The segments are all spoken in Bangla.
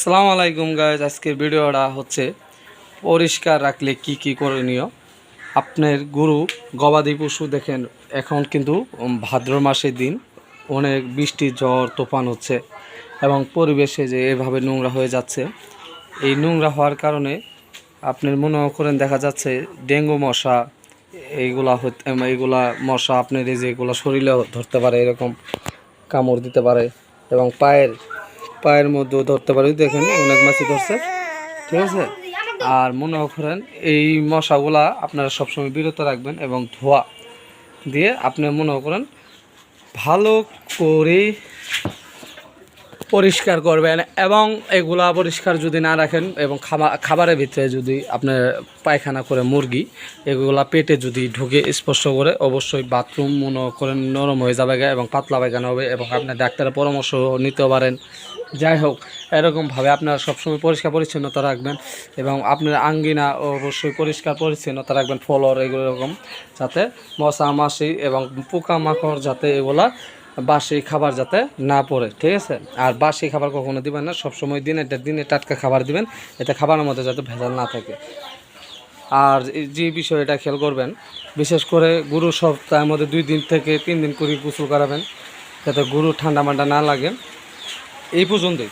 আসসালামু আলাইকুম গাইজ আজকের ভিডিওটা হচ্ছে পরিষ্কার রাখলে কি কি করণীয়? আপনার গরু গবাদি পশু দেখেন, এখন কিন্তু ভাদ্র মাসের দিন অনেক বৃষ্টি, ঝড়, তোফান হচ্ছে এবং পরিবেশে যে এভাবে নোংরা হয়ে যাচ্ছে, এই নোংরা হওয়ার কারণে আপনার মনে করেন দেখা যাচ্ছে ডেঙ্গু মশা, এইগুলা এইগুলা মশা আপনার এই যে এগুলা শরীরে ধরতে পারে, এরকম কামড় দিতে পারে এবং পায়ের পায়ের মধ্যেও ধরতে পারে। দেখেন, অনেক মাছই ধরছে। ঠিক আছে? আর মনে করেন, এই মশাগুলা আপনারা সবসময় বিরত রাখবেন এবং ধোয়া দিয়ে আপনি মনে করেন, ভালো করে পরিষ্কার করবেন এবং এগুলা পরিষ্কার যদি না রাখেন এবং খাবার খাবারের ভিতরে যদি আপনার পায়খানা করে মুরগি, এগুলা পেটে যদি ঢুকে স্পর্শ করে, অবশ্যই বাথরুম মনে করেন নরম হয়ে যাবে এবং পাতলা পায়খানা হবে এবং আপনার ডাক্তারের পরামর্শ নিতে পারেন। যাই হোক, এরকমভাবে আপনারা সবসময় পরিষ্কার পরিচ্ছন্নতা রাখবেন এবং আপনার আঙ্গিনা অবশ্যই পরিষ্কার পরিচ্ছন্নতা রাখবেন, ফলর এগুলো এরকম যাতে মশা, মাছি এবং পোকামাকড় যাতে এগুলা বাসি খাবার যাতে না পড়ে, ঠিক আছে? আর বাসি খাবার কখনো দিবেন না, সবসময় দিনে দিনে টাটকা খাবার দিবেন, এতে খাবারের মধ্যে যাতে ভেজাল না থাকে। আর যে বিষয়টা খেয়াল করবেন, বিশেষ করে গরু সপ্তাহের মধ্যে দুই দিন থেকে তিন দিন করে গোসল করাবেন, যাতে গরু ঠান্ডা মান্ডা না লাগে। এই পর্যন্তই।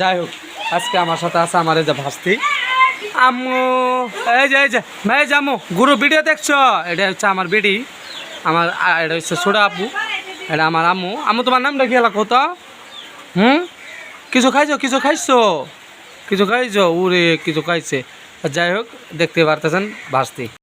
যাই হোক, আজকে আমার সাথে আছে আমার এই যে ভাস্তি। আম্মু, এই যে এই যে ভাই জামু গুরু ভিডিও দেখছ? এটা হচ্ছে আমার বেডি আমার এটা হচ্ছে ছোটা আপু এটা আমার আম্মু। আম্মু, তোমার নামটা কি এলাকা কত? হুম? কিছু খাইছো? কিছু খাইছো? কিছু খাইছো? উরে, কিছু খাইছে। যাই হোক, দেখতে পারতেছেন ভাস্তি।